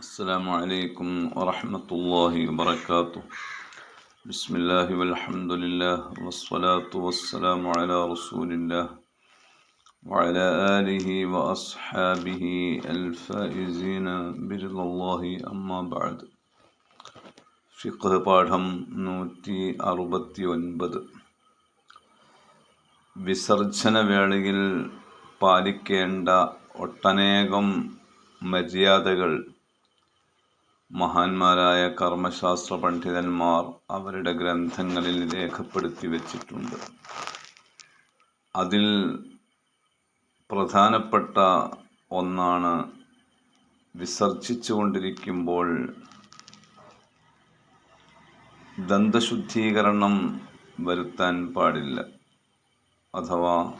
السلام عليكم ورحمة الله وبركاته بسم الله والحمد لله والصلاة والسلام على رسول الله وعلى آله وأصحابه الفائزين برضا الله أما بعد ഫിഖ് പാഠം നൂറ്റി അറുപത്തി ഒൻപത് വിസർജന വേളയിൽ പാലിക്കേണ്ട ഒട്ടനേകം മര്യാദകൾ മഹാന്മാരായ കർമ്മശാസ്ത്ര പണ്ഡിതന്മാർ അവരുടെ ഗ്രന്ഥങ്ങളിൽ രേഖപ്പെടുത്തി വച്ചിട്ടുണ്ട്. അതിൽ പ്രധാനപ്പെട്ട ഒന്നാണ് വിസർജിച്ചു കൊണ്ടിരിക്കുമ്പോൾ ദന്തശുദ്ധീകരണം വരുത്താൻ പാടില്ല അഥവാ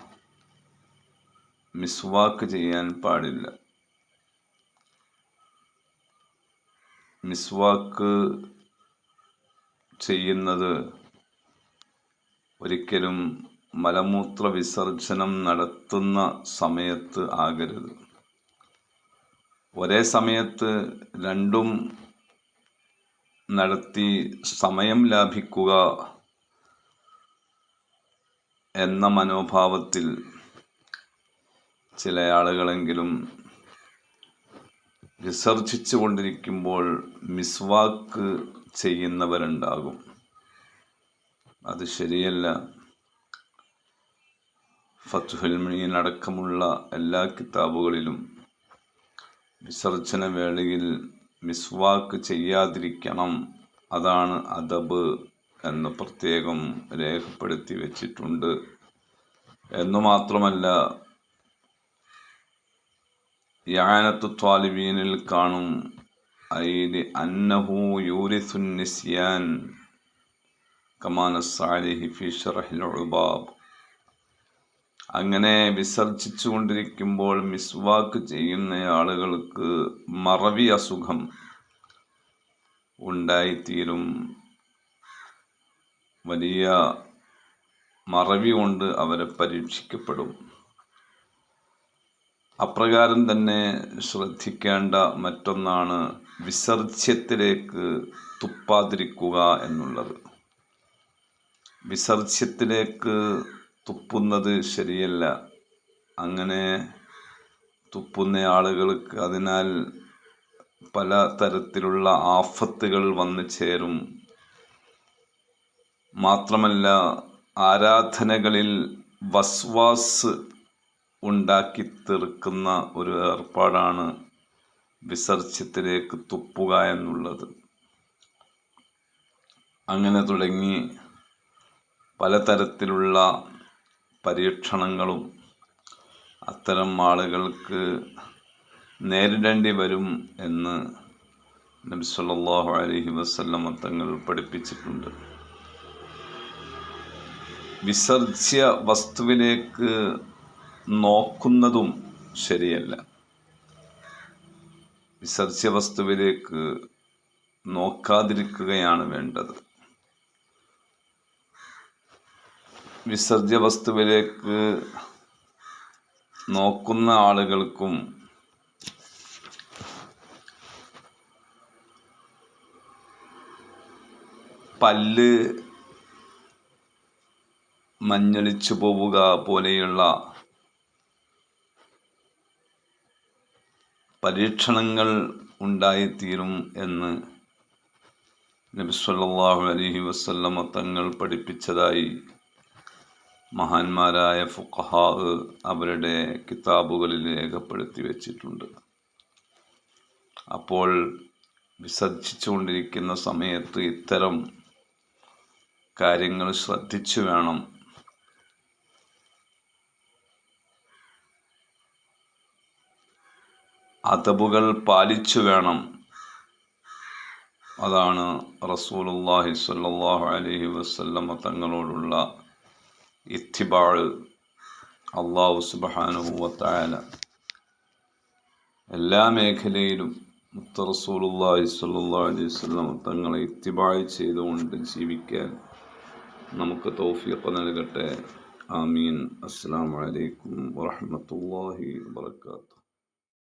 മിസ്വാക്ക് ചെയ്യാൻ പാടില്ല. മിസ്വാക്ക് ചെയ്യുന്നത് ഒരിക്കലും മലമൂത്ര വിസർജനം നടത്തുന്ന സമയത്ത് ആകരുത്. ഒരേ സമയത്ത് രണ്ടും നടത്തി സമയം ലാഭിക്കുക എന്ന മനോഭാവത്തിൽ ചില ആളുകളെങ്കിലും വിസർജിച്ചു കൊണ്ടിരിക്കുമ്പോൾ മിസ്വാക്ക് ചെയ്യുന്നവരുണ്ടാകും. അത് ശരിയല്ല. ഫത്തുഹുൽ മീൻ അടക്കമുള്ള എല്ലാ കിതാബുകളിലും വിസർജന വേളയിൽ മിസ്വാക്ക് ചെയ്യാതിരിക്കണം. അതാണ് അദബ് എന്ന് പ്രത്യേകം രേഖപ്പെടുത്തി വച്ചിട്ടുണ്ട്. എന്നു മാത്രമല്ല യാനത്തു ത്വാലിബീനിൽ കാണും. ഐലി അന്നഹു യൂരിസുൻ നിസ്യാൻ കമാന സാലിഹി ഫി ഷറഹിൽ ഉബാബ്. അങ്ങനെ വിസർജിച്ചു കൊണ്ടിരിക്കുമ്പോൾ മിസ്വാക്ക് ചെയ്യുന്ന ആളുകൾക്ക് മറവി അസുഖം ഉണ്ടായിത്തീരും. വലിയ മറവി കൊണ്ട് അവരെ പരീക്ഷിക്കപ്പെടും. അപ്രകാരം തന്നെ ശ്രദ്ധിക്കേണ്ട മറ്റൊന്നാണ് വിസർജ്യത്തിലേക്ക് തുപ്പാതിരിക്കുക എന്നുള്ളത്. വിസർജ്യത്തിലേക്ക് തുപ്പുന്നത് ശരിയല്ല. അങ്ങനെ തുപ്പുന്ന ആളുകൾക്ക് അതിനാൽ പല തരത്തിലുള്ള ആഫത്തുകൾ വന്നു ചേരും. മാത്രമല്ല ആരാധനകളിൽ വസ്വാസ് ഉണ്ടാക്കി തീർക്കുന്ന ഒരു ഏർപ്പാടാണ് വിസർജ്യത്തിലേക്ക് തുപ്പുക എന്നുള്ളത്. അങ്ങനെ തുടങ്ങി പലതരത്തിലുള്ള പരീക്ഷണങ്ങളും അത്തരം ആളുകൾക്ക് നേരിടേണ്ടി വരും എന്ന് നബി സല്ലല്ലാഹു അലൈഹി വസല്ലം തങ്ങൾ പഠിപ്പിച്ചിട്ടുണ്ട്. വിസർജ്യ വസ്തുവിലേക്ക് നോക്കുന്നതും ശരിയല്ല. വിസർജ്യ വസ്തുവിലേക്ക് നോക്കാതിരിക്കുകയാണ് വേണ്ടത്. വിസർജ്യ വസ്തുവിലേക്ക് നോക്കുന്ന ആളുകൾക്കും പല്ല് മഞ്ഞളിച്ചു പോവുക പോലെയുള്ള പരീക്ഷണങ്ങൾ ഉണ്ടായിത്തീരും എന്ന് നബി സല്ലല്ലാഹു അലൈഹി വസല്ലമ തങ്ങൾ പഠിപ്പിച്ചതായി മഹാന്മാരായ ഫുഖഹാ അവരുടെ കിതാബുകളിൽ രേഖപ്പെടുത്തി വച്ചിട്ടുണ്ട്. അപ്പോൾ വിസർജിച്ചുകൊണ്ടിരിക്കുന്ന സമയത്ത് ഇത്തരം കാര്യങ്ങൾ ശ്രദ്ധിച്ചു വേണം. അതബുകൾ പാലിച്ചു വേണം. അതാണ് റസൂലുള്ളാഹി സ്വല്ലല്ലാഹു അലൈഹി വസല്ലമ തങ്ങളോടുള്ള ഇത്തിബാൾ അള്ളാഹു സുബ്ഹാനഹു വതആല. എല്ലാ മേഖലയിലും മുത്ത റസൂലുള്ളാഹി സ്വല്ലല്ലാഹു അലൈഹി വസല്ലമ തങ്ങളെ ഇത്തിബാൾ ചെയ്തുകൊണ്ട് ജീവിക്കാൻ നമുക്ക് തൗഫീഖ് നൽകട്ടെ. ആമീൻ. അസ്സലാമു അലൈക്കും വറഹ്മത്തുള്ളാഹി വബറകാതുഹു.